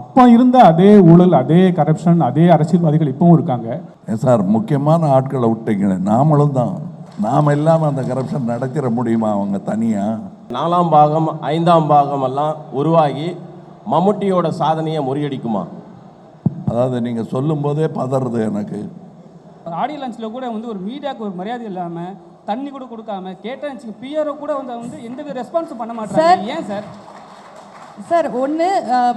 அப்போ இருந்த அதே ஊழல் அதே கரப்ஷன் அதே அரசியல்வாதிகள் இப்பவும் இருக்காங்க. சார் முக்கியமான ஆட்களை விட்டீங்களே. நாமளும் தான். நாம் இல்லாமல் அந்த கரப்ஷன் நடத்திட முடியுமா அவங்க தனியாக நாலாம் பாகம் ஐந்தாம் பாகம் எல்லாம் உருவாகி மம்முட்டியோட சாதனையை முறியடிக்குமா? அதாவது நீங்கள் சொல்லும்போதே பதறது எனக்கு. ஆடியோ லான்ச்சில் கூட வந்து ஒரு மீடியாவுக்கு ஒரு மரியாதை இல்லாமல் தண்ணி கூட கொடுக்காம கேட்டேன் பிஆர்ஓ கூட வந்து வந்து எந்த வித ரெஸ்பான்ஸும் பண்ண மாட்டாங்க ஏன் சார் சார் ஒன்று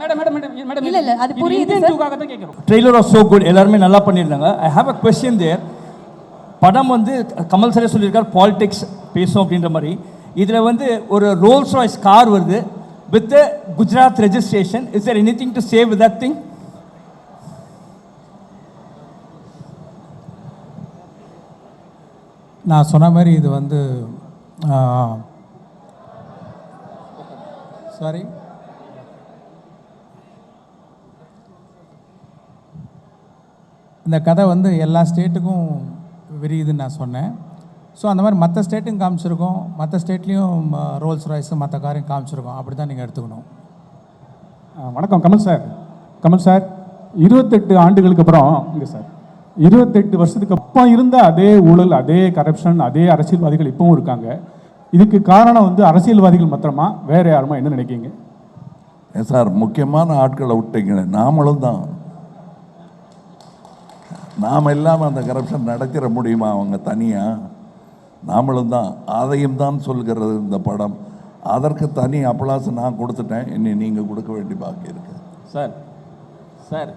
மேடம் மேடம் மேடம் மேடம் இல்ல, இல்ல, அது புரியுது. டூக்காக தான் கேட்குறோம். ட்ரெய்லர் ஆஃப் சோ குட் எல்லாருமே நல்லா பண்ணியிருந்தாங்க. ஐ ஹாவ் அ கொஸ்டின் தேர் படம் வந்து கமல் சாரே சொல்லியிருக்கார் பாலிடிக்ஸ் பேசும் அப்படின்ற மாதிரி. இதில் வந்து ஒரு ரோல்ஸ் ராய்ஸ் கார் வருது. With Gujarat registration is there anything to save with that thing நான் சொன்ன மாதிரி இது வந்து சாரி இந்த கதை வந்து எல்லா ஸ்டேட்டுக்கும் விரியுதுன்னு நான் சொன்னேன். ஸோ அந்த மாதிரி மற்ற ஸ்டேட்டும் காமிச்சிருக்கோம். மற்ற ஸ்டேட்லேயும் ரோல்ஸ் ராய்ஸு மற்ற காரையும் காமிச்சிருக்கோம். அப்படி தான் நீங்கள் எடுத்துக்கணும் வணக்கம் கமல் சார். கமல் சார் இருபத்தெட்டு ஆண்டுகளுக்கு அப்புறம் இங்கே சார் இருபத்தெட்டு வருஷத்துக்கு அப்போ இருந்த அதே ஊழல் அதே கரப்ஷன் அதே அரசியல்வாதிகள் இப்பவும் இருக்காங்க. இதுக்கு காரணம் வந்து அரசியல்வாதிகள் மாத்திரமா? வேற யாருமா? என்ன நினைக்கிறீங்க? ஏன் சார் முக்கியமான ஆட்களை விட்டீங்களே. நாமளும் தான். நாம் இல்லாமல் அந்த கரப்ஷன் நடத்திட முடியுமா அவங்க தனியாக நாமளும் தான். அதையும் தான் சொல்கிறது இந்த படம். அதற்கு தனி அப்ளாஸ் நான் கொடுத்துட்டேன். இனி நீங்கள் கொடுக்க வேண்டி பாக்கி இருக்கு. சார் சார்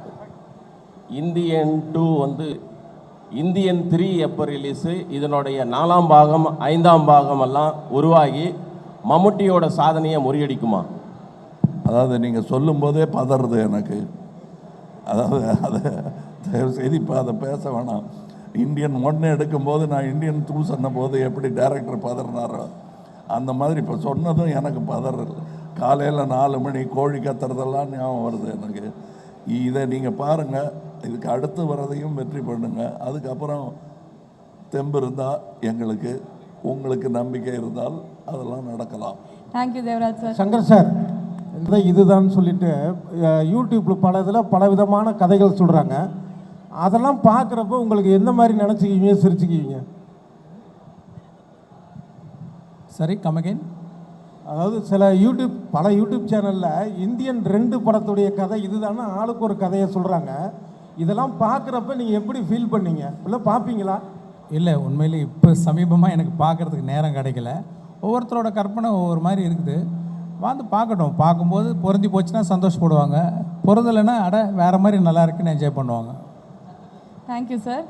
இந்தியன் டூ வந்து இந்தியன் த்ரீ எப்போ ரிலீஸு இதனுடைய நாலாம் பாகம் ஐந்தாம் பாகம் எல்லாம் உருவாகி மம்முட்டியோட சாதனையை முறியடிக்குமா? அதாவது நீங்கள் சொல்லும்போதே பதறது எனக்கு. அதாவது அதை தயவு செய்து இப்போ அதை பேச வேணாம். இந்தியன் ஒன்று எடுக்கும்போது நான் இந்தியன் டூ சொன்ன போது எப்படி டைரக்டர் பதறினாரோ அந்த மாதிரி இப்போ சொன்னதும் எனக்கு பதறல். காலையில் நாலு மணி கோழி கத்துறதெல்லாம் ஞாபகம் வருது எனக்கு. இதை நீங்கள் பாருங்கள் இதுக்கு அடுத்து வரதையும் வெற்றி பண்ணுங்க. அதுக்கப்புறம் தெம்பு இருந்தால் எங்களுக்கு உங்களுக்கு நம்பிக்கை இருந்தால் அதெல்லாம் நடக்கலாம். Thank you Devaraj sir Shankar sir இந்த இதுதான் சொல்லிட்டு அஹ், யூடியூப்ல பல இதில் பல விதமான கதைகள் சொல்கிறாங்க அதெல்லாம் பார்க்குறப்ப உங்களுக்கு எந்த மாதிரி நினச்சிக்குவீங்க சிரிச்சுக்குவீங்க? சரி கமகேன் அதாவது சில யூடியூப் பல யூடியூப் சேனலில் இந்தியன் ரெண்டு படத்துடைய கதை இதுதானே ஆளுக்கு ஒரு கதையை சொல்கிறாங்க இதெல்லாம் பார்க்குறப்ப நீங்கள் எப்படி ஃபீல் பண்ணீங்க? இல்லை பார்ப்பீங்களா? இல்லை உண்மையிலே இப்போ சமீபமாக எனக்கு பார்க்குறதுக்கு நேரம் கிடைக்கல. ஒவ்வொருத்தரோட கற்பனை ஒவ்வொரு மாதிரி இருக்குது. வந்து பார்க்கட்டும். பார்க்கும்போது பொருந்தி போச்சுன்னா சந்தோஷப்படுவாங்க. பொருந்தலைன்னா அட வேறு மாதிரி நல்லா இருக்குன்னு என்ஜாய் பண்ணுவாங்க. தேங்க்யூ சார்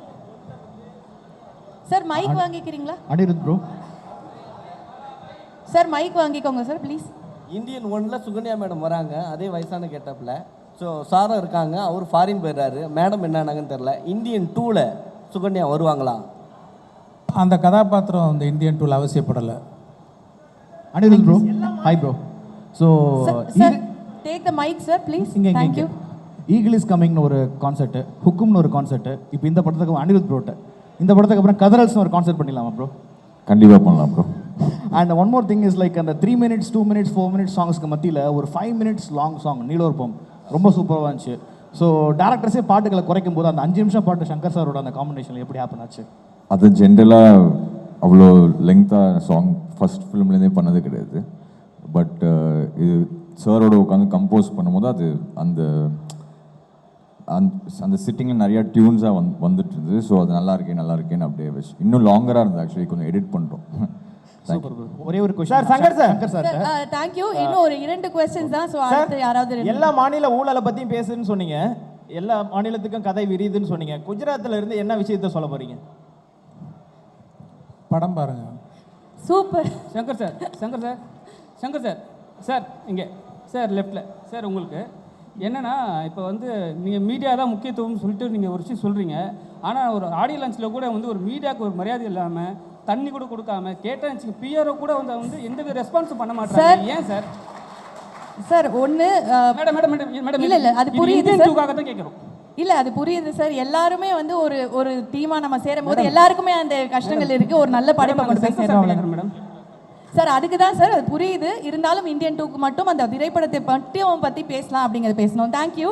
சார் மைக் வாங்கிக்கிறீங்களா? அனிருத் ப்ரோ சார் மைக் வாங்கிக்கோங்க சார் ப்ளீஸ் இந்தியன் ஒன்ல சுகன்யா மேடம் வராங்க. அதே வயசான கெட்டப்பில். ஸோ சாரும் இருக்காங்க. அவர் ஃபாரின் போயிடுறாரு. மேடம் என்னன்னாங்கன்னு தெரில இந்தியன் டூவில் சுகன்யா வருவாங்களா? அந்த கதாபாத்திரம் அந்த இந்தியன் டூல் அவசியப்படலை. Anirudh bro hi bro so take the mic sir please இங்கே தேங்க்யூ ஈகிள் இஸ் கமிங்னு ஒரு கான்செர்ட் ஹுக்கும்னு ஒரு கான்செர்ட் இப்போ இந்த படத்துக்கு அனிருத் ப்ரோட்ட இந்த படத்துக்கு அப்புறம் கதரல்ஸ்னு ஒரு கான்செர்ட் பண்ணிடலாமா ப்ரோ கண்டிப்பாக பண்ணலாம் bro and one more thing is like அந்த three minutes two minutes four minutes சாங்ஸ்க்கு மத்தியில் ஒரு ஃபைவ் மினிட்ஸ் லாங் சாங் நீலோர்பம் ரொம்ப சூப்பராக இருந்துச்சு. ஸோ டேரக்டர்ஸே பாட்டுகளை குறைக்கும் போது அந்த அஞ்சு நிமிஷம் பாட்டு சங்கர் சாரோட அந்த காம்பினேஷன் எப்படி ஹேப்பன் ஆச்சு? அது ஜென்ரலாக அவ்வளோ லெங்க்த்தாக சாங் ஃபஸ்ட் ஃபிலிம்லேருந்தே பண்ணது கிடையாது. பட் இது சாரோட உட்காந்து கம்போஸ் பண்ணும்போது அது அந்த அந்த அந்த சிட்டிங்கில் நிறையா டியூன்ஸாக வந் வந்துட்டு இருந்தது ஸோ அது நல்லா இருக்கே நல்லா இருக்கேன்னு அப்படியே வச்சு இன்னும் லாங்கராக இருந்தது ஆக்சுவலி கொஞ்சம் எடிட் பண்ணுறோம் ஒரே ஒரு question sir, Shankar sir. Shankar sir thank you uh, இன்னும் ஒரு இரண்டு கொஸ்டின்ஸ் தான். ஸோ அடுத்து யாராவது எல்லா மாநில ஊழலை பத்தியும் பேசுன்னு சொன்னீங்க. எல்லா மாநிலத்துக்கும் கதை விரியுதுன்னு சொன்னீங்க. குஜராத்ல இருந்து என்ன விஷயத்த சொல்ல போறீங்க? படம் பாருங்கள் super Shankar sir Shankar sir Shankar sir sir இங்கே. சார் லெஃப்டில் சார் உங்களுக்கு. என்னன்னா இப்போ வந்து நீங்கள் மீடியா தான் முக்கியத்துவம்னு சொல்லிட்டு நீங்கள் ஒரு விஷயம் சொல்கிறீங்க ஆனால் ஒரு ஆடியோ லான்ச்சில் கூட வந்து ஒரு மீடியாவுக்கு ஒரு மரியாதை இல்லாமல் தண்ணி கூட கொடுக்காம கேட்டேன் பிஆர்ஓ கூட வந்து வந்து எந்த ரெஸ்பான்ஸும் பண்ண மாட்டாங்க ஏன் சார்? சார் ஒன்று மேடம் மேடம் மேடம் மேடம் இல்ல, இல்ல, அது புரியுது, தான் கேட்குறோம். இல்ல அது புரியுது சார். எல்லாருமே வந்து ஒரு ஒரு டீமா நம்ம சேரும் போது எல்லாருக்குமே அந்த கஷ்டங்கள் இருக்கு. ஒரு நல்ல படைப்பை கொண்டு போய் சேர்றோம் மேடம். சார் அதுக்கு தான் சார் அது புரியுது. இருந்தாலும் இந்தியன் டூக்கு மட்டும் அந்த திரைப்படத்தை மட்டும் பற்றி பேசலாம் அப்படிங்கிறத பேசணும். தேங்க்யூ